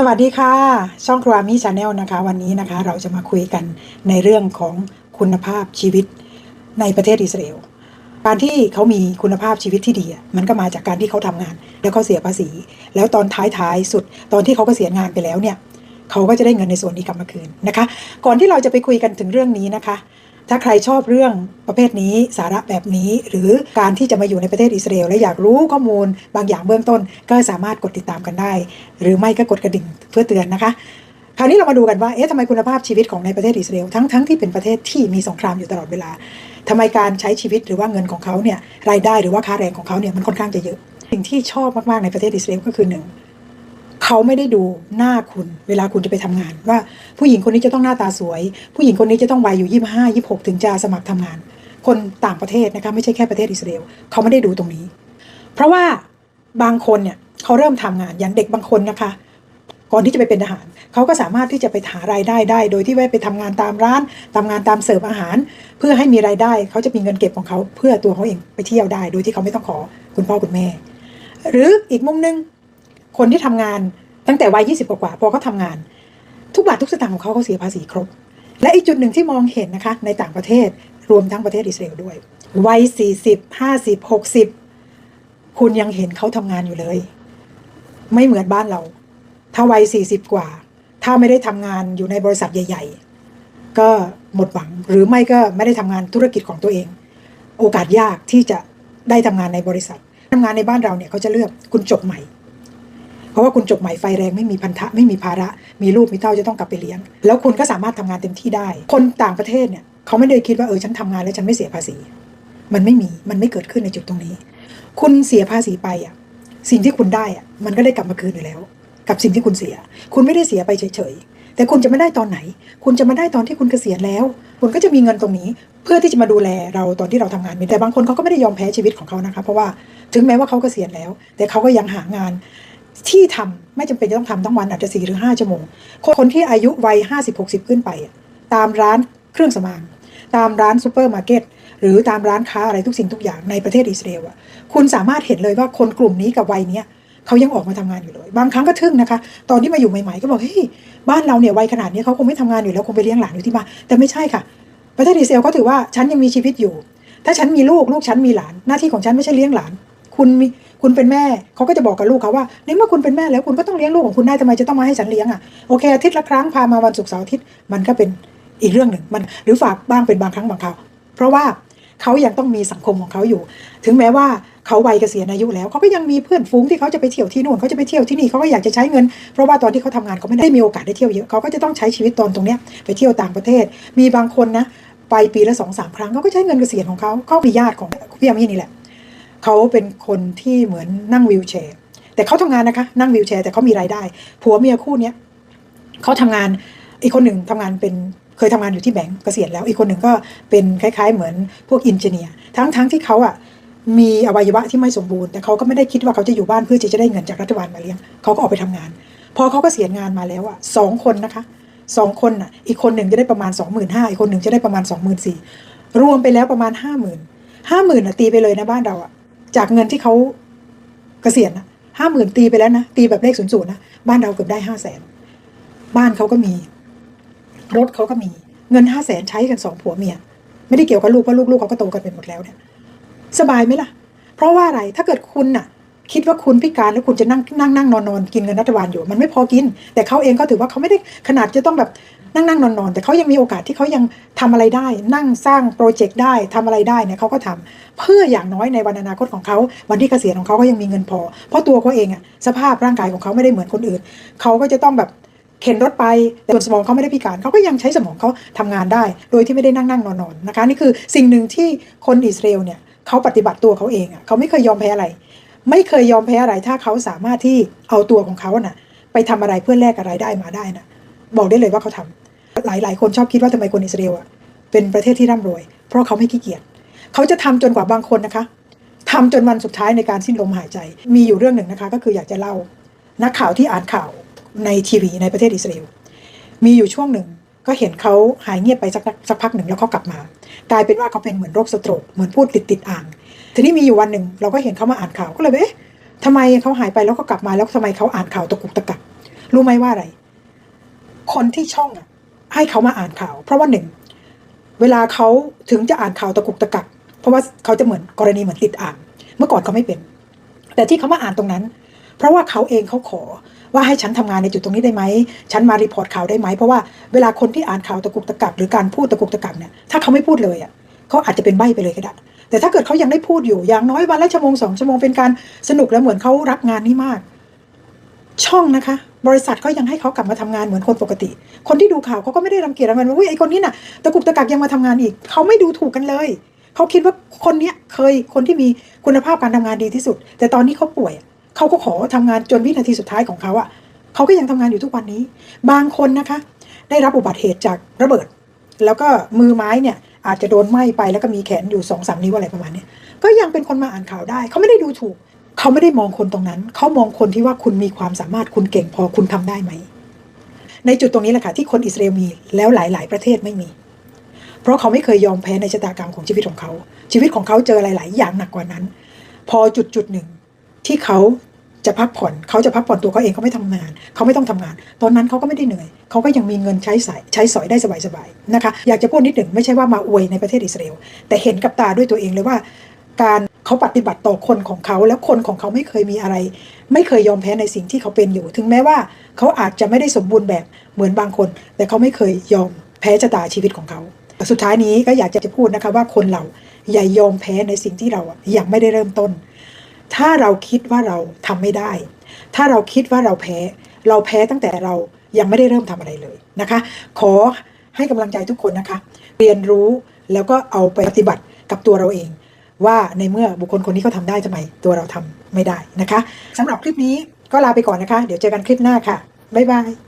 สวัสดีค่ะ ช่องครัวมีชาแนลนะคะ วันนี้นะคะเราจะมาคุยกันในเรื่องของคุณภาพชีวิตในประเทศอิสราเอลการที่เขามีคุณภาพชีวิตที่ดีมันก็มาจากการที่เขาทำงาน แล้วเขาเสียภาษี แล้วตอนท้ายๆสุดตอนที่เขาเกษียณงานไปแล้วเนี่ยเขาก็จะได้เงินในส่วนนี้กลับมาคืนนะคะ ก่อนที่เราจะไปคุยกันถึงเรื่องนี้นะคะ ถ้าใครชอบเรื่องประเภทนี้สาระแบบนี้ หรือการที่จะมาอยู่ในประเทศอิสราเอลและอยากรู้ข้อมูลบางอย่างเบื้องต้น ก็สามารถกดติดตามกันได้ หรือไม่ก็กดกระดิ่งเพื่อเตือนนะคะ คราวนี้เรามาดูกันว่าเอ๊ะทำไมคุณภาพชีวิตของในประเทศอิสราเอลทั้งทั้งที่เป็นประเทศที่มีสงครามอยู่ตลอดเวลาทำไมการใช้ชีวิตหรือว่าเงินของเขาเนี่ยรายได้หรือว่าค่าแรงของเขาเนี่ยมันค่อนข้างจะเยอะ สิ่งที่ชอบมากๆในประเทศอิสราเอลก็คือหนึ่ง เขาไม่ได้ดูหน้าคุณ เวลาคุณจะไปทำงาน ว่าผู้หญิงคนนี้จะต้องหน้าตาสวย ผู้หญิงคนนี้จะต้องวัยอยู่ยี่ห้ายี่หกถึงจะสมัครทำงาน คนต่างประเทศนะคะไม่ใช่แค่ประเทศอิสราเอลเขาไม่ได้ดูตรงนี้ เพราะว่าบางคนเนี่ยเขาเริ่มทำงานอย่างเด็กบางคนนะคะ ก่อนที่จะไปเป็นทหาร เขาก็สามารถที่จะไปหารายได้ได้ โดยที่ไม่ไปทำงานตามร้านทำงานตามเสิร์ฟอาหาร เพื่อให้มีรายได้ เขาจะมีเงินเก็บของเขา เพื่อตัวเขาเองไปเที่ยวได้ โดยที่เขาไม่ต้องขอคุณพ่อคุณแม่ หรืออีกมุมหนึง คนที่ทำงานตั้งแต่วัย20กว่าพอเขาทำงาน ทุกบาททุกสตางค์ของเขาเขาเสียภาษีครบ และอีกจุดหนึ่งที่มองเห็นนะคะ ในต่างประเทศรวมทั้งประเทศอิสราเอลด้วยวัย40 50 60คุณยังเห็นเขาทำงานอยู่เลย ไม่เหมือนบ้านเรา ถ้าวัย40กว่า ถ้าไม่ได้ทำงานอยู่ในบริษัทใหญ่ ๆ ก็หมดหวังหรือไม่ก็ไม่ได้ทำงานธุรกิจของตัวเอง โอกาสยากที่จะได้ทำงานในบริษัททำงานในบ้านเราเนี่ยเขาจะเลือกคุณจบใหม่ เพราะว่าคุณจบใหม่ไฟแรงไม่มีพันธะไม่มีภาระ มีลูกมีเต้าจะต้องกลับไปเลี้ยง แล้วคุณก็สามารถทำงานเต็มที่ได้ คนต่างประเทศเนี่ยเขาไม่ได้คิดว่าเออฉันทำงานแล้วฉันไม่เสียภาษี มันไม่มีมันไม่เกิดขึ้นในจุดตรงนี้ คุณเสียภาษีไปอะสิ่งที่คุณได้อะมันก็ได้กลับมาคืนอยู่แล้ว กับสิ่งที่คุณเสีย คุณไม่ได้เสียไปเฉยๆแต่คุณจะไม่ได้ตอนไหน คุณจะมาได้ตอนที่คุณเกษียณแล้ว คุณก็จะมีเงินตรงนี้ เพื่อที่จะมาดูแลเราตอนที่เราทำงานมีแต่บางคนเขาก็ไม่ได้ยอมแพ้ชีวิตของเขานะคะเพราะว่าถึงแม้ว่าเขาเกษียณแล้ว แต่เขาก็ยังหางาน ที่ทำไม่จำเป็นจะต้องทำทั้งวันอาจจะสี่หรือห้าชั่วโมงคนคนที่อายุวัยห้าสิบหกสิบขึ้นไป ตามร้านเครื่องสมางตามร้านซูเปอร์มาร์เก็ตหรือตามร้านค้าอะไรทุกสิ่งทุกอย่างในประเทศอิสราเอลอะคุณสามารถเห็นเลยว่าคนกลุ่มนี้กับวัยเนี้ยเขายังออกมาทำงานอยู่เลย บางครั้งก็ทึ่งนะคะ ตอนที่มาอยู่ใหม่ๆก็บอกเฮ้ยบ้านเราเนี่ยวัยขนาดนี้เขาคงไม่ทำงานอยู่แล้วคงไปเลี้ยงหลานอยู่ที่บ้านแต่ไม่ใช่ค่ะ ประเทศอิสราเอลเขาถือว่าฉันยังมีชีวิตอยู่ ถ้าฉันมีลูกลูกฉันมีหลานหน้าที่ของฉันไม่ใช่เลี้ยงหลาน คุณมี คุณเป็นแม่เขาก็จะบอกกับลูกเขาว่าในเมื่อคุณเป็นแม่แล้วคุณก็ต้องเลี้ยงลูกของคุณได้ทำไมจะต้องมาให้ฉันเลี้ยงอะโอเคอาทิตย์ละครั้งพามาวันศุกร์เสาร์อาทิตย์มันก็เป็นอีกเรื่องหนึ่งมันหรือฝากบ้างเป็นบางครั้งบางคราวเพราะว่าเขายังต้องมีสังคมของเขาอยู่ ถึงแม้ว่าเขาวัยเกษียณอายุแล้วเขาก็ยังมีเพื่อนฝูงที่เขาจะไปเที่ยวที่นู่นเขาจะไปเที่ยวที่นี่เขาก็อยากจะใช้เงิน เพราะว่าตอนที่เขาทำงานเขาไม่ได้มีโอกาสได้เที่ยวเยอะเขาก็จะต้องใช้ชีวิตตอนตรงเนี้ยไปเที่ยวต่างประเทศ มีบางคนนะไปปีละสองสามครั้งเขาก็ใช้เงินเกษียณของเขาเขามีญาติของพี่อามี่นี่แหละ เขาเป็นคนที่เหมือนนั่งวีลแชร์ แต่เขาทำงานนะคะ นั่งวีลแชร์แต่เขามีรายได้ ผัวเมียคู่เนี้ยเขาทำงานอีกคนหนึ่งทำงานเป็นเคยทำงานอยู่ที่แบงก์เกษียณแล้ว อีกคนหนึ่งก็เป็นคล้าย ๆ เหมือนพวกอินเจเนียร์ทั้งทั้งที่เขาอะมีอวัยวะที่ไม่สมบูรณ์ แต่เขาก็ไม่ได้คิดว่าเขาจะอยู่บ้านเพื่อที่จะได้เงินจากรัฐบาลมาเลี้ยงเขาก็ออกไปทำงาน พอเขาก็เกษียงานมาแล้วอะสองคนนะคะสองคนอะ อีกคนหนึ่งจะได้ประมาณสองหมื่นห้าอีกคนหนึ่งจะได้ประมาณสองหมื่นสี่รวมไปแล้วประมาณห้าหมื่นห้าหมื่นอะตีไปเลยนะบ้านเราอะ จากเงินที่เขาเกษียณนะห้าหมื่นตีไปแล้วนะ ตีแบบเลขศูนย์ศูนย์นะ บ้านเราเกือบได้ห้าแสนบ้านเขาก็มี รถเขาก็มีเงินห้าแสนใช้กันสองผัวเมีย ไม่ได้เกี่ยวกับลูกเพราะลูกๆเขาก็โตกันไปหมดแล้วเนี่ยสบายไหมล่ะ เพราะว่าอะไรถ้าเกิดคุณน่ะ คิดว่าคุณพิการแล้วคุณจะนั่งนั่งนั่งนอนนอนกินเงินรัฐบาลอยู่ มันไม่พอกิน แต่เขาเองก็ถือว่าเขาไม่ได้ขนาดจะต้องแบบ นั่งนั่งนอนนอนแต่เขายังมีโอกาสที่เขายังทำอะไรได้ นั่งสร้างโปรเจกต์ได้ทำอะไรได้เนี่ยเขาก็ทำเพื่ออย่างน้อยในวันอนาคตของเขาวันที่เกษียณของเขาก็ยังมีเงินพอ เพราะตัวเขาเองอะสภาพร่างกายของเขาไม่ได้เหมือนคนอื่นเขาก็จะต้องแบบเข็นรถไปแต่ส่วนสมองเขาไม่ได้พิการเขาก็ยังใช้สมองเขาทำงานได้ โดยที่ไม่ได้นั่งนั่งนอนนอนนะคะนี่คือสิ่งหนึ่งที่คนอิสราเอลเนี่ยเขาปฏิบัติตัวเขาเองอะเขาไม่เคยยอมแพ้อะไร ไม่เคยยอมแพ้อะไร ถ้าเขาสามารถที่เอาตัวของเขาน่ะไปทำอะไรเพื่อแลกอะไรได้มาได้นะบอกได้เลยว่าเขาทำ หลายหลายคนชอบคิดว่าทำไมคนอิสราเอลอะเป็นประเทศที่ร่ำรวย เพราะเขาไม่ขี้เกียจเขาจะทำจนกว่าบางคนนะคะทำจนวันสุดท้ายในการสิ้นลมหายใจ มีอยู่เรื่องหนึ่งนะคะ ก็คืออยากจะเล่า นักข่าวที่อ่านข่าวในทีวีในประเทศอิสราเอลมีอยู่ช่วงหนึ่งก็เห็นเขาหายเงียบไปสักสักพักหนึ่งแล้วเขากลับมากลายเป็นว่าเขาเป็นเหมือนโรคสโตรกเหมือนพูดติดติดอ่าง ทีนี้มีอยู่วันหนึ่งเราก็เห็นเขามาอ่านข่าวก็เลยเอ๊ะทำไมเขาหายไปแล้วก็กลับมาแล้วทำไมเขาอ่านข่าวตะกุกตะกักรู้ไหมว่าอะไร คนที่ช่องอะ ให้เขามาอ่านข่าว เพราะว่าหนึ่งเวลาเขาถึงจะอ่านข่าวตะกุกตะกัก เพราะว่าเขาจะเหมือนกรณีเหมือนติดอ่าน เมื่อก่อนเขาไม่เป็น แต่ที่เขามาอ่านตรงนั้น เพราะว่าเขาเองเขาขอว่าให้ฉันทำงานในจุดตรงนี้ได้ไหม ฉันมารีพอร์ตข่าวได้ไหม เพราะว่าเวลาคนที่อ่านข่าวตะกุกตะกักหรือการพูดตะกุกตะกักเนี่ย ถ้าเขาไม่พูดเลยอะเขาอาจจะเป็นใบไปเลยก็ได้ แต่ถ้าเกิดเขายังได้พูดอยู่ อย่างน้อยวันละชั่วโมงสองชั่วโมงเป็นการสนุกแล้วเหมือนเขารักงานนี้มาก ช่องนะคะ บริษัทก็ยังให้เขากลับมาทำงานเหมือนคนปกติ คนที่ดูข่าวเขาก็ไม่ได้รังเกียจอะไรมันว่าอุ้ยไอคนนี้น่ะตะกุกตะกักยังมาทำงานอีก เขาไม่ดูถูกกันเลย เขาคิดว่าคนเนี้ยเคยคนที่มีคุณภาพการทำงานดีที่สุด แต่ตอนนี้เขาป่วย เขาก็ขอทำงานจนวินาทีสุดท้ายของเขาอะเขาก็ยังทำงานอยู่ทุกวันนี้ บางคนนะคะ ได้รับอุบัติเหตุจากระเบิด แล้วก็มือไม้เนี่ยอาจจะโดนไหม้ไปแล้วก็มีแขนอยู่สองสามนิ้วอะไรประมาณนี้ก็ยังเป็นคนมาอ่านข่าวได้ เขาไม่ได้ดูถูก เขาไม่ได้มองคนตรงนั้น เขามองคนที่ว่าคุณมีความสามารถคุณเก่งพอคุณทำได้ไหม ในจุดตรงนี้แหละค่ะที่คนอิสราเอลมีแล้วหลาย ๆ ประเทศไม่มี เพราะเขาไม่เคยยอมแพ้ในชะตากรรมของชีวิตของเขา ชีวิตของเขาเจอหลาย ๆ อย่างหนักกว่านั้น พอจุดจุดหนึ่งที่เขาจะพักผ่อน เขาจะพักผ่อนตัวเขาเองเขาไม่ทำงาน เขาไม่ต้องทำงาน ตอนนั้นเขาก็ไม่ได้เหนื่อย เขาก็ยังมีเงินใช้สายใช้สอยได้สบายๆนะคะ อยากจะพูดนิดหนึ่งไม่ใช่ว่ามาอวยในประเทศอิสราเอล แต่เห็นกับตาด้วยตัวเองเลยว่า การ เขาปฏิบัติต่อคนของเขา แล้วคนของเขาไม่เคยมีอะไร ไม่เคยยอมแพ้ในสิ่งที่เขาเป็นอยู่ ถึงแม้ว่าเขาอาจจะไม่ได้สมบูรณ์แบบเหมือนบางคน แต่เขาไม่เคยยอมแพ้ชะตาชีวิตของเขา สุดท้ายนี้ก็อยากจะพูดนะคะว่าคนเราอย่ายอมแพ้ในสิ่งที่เราอะยังไม่ได้เริ่มต้น ถ้าเราคิดว่าเราทำไม่ได้ ถ้าเราคิดว่าเราแพ้ เราแพ้ตั้งแต่เรายังไม่ได้เริ่มทำอะไรเลยนะคะ ขอให้กำลังใจทุกคนนะคะ เรียนรู้แล้วก็เอาไปปฏิบัติกับตัวเราเอง ว่าในเมื่อบุคคลคนนี้เขาทำได้ทำไมตัวเราทำไม่ได้นะคะสำหรับคลิปนี้ก็ลาไปก่อนนะคะ เดี๋ยวเจอกันคลิปหน้าค่ะบ๊ายบาย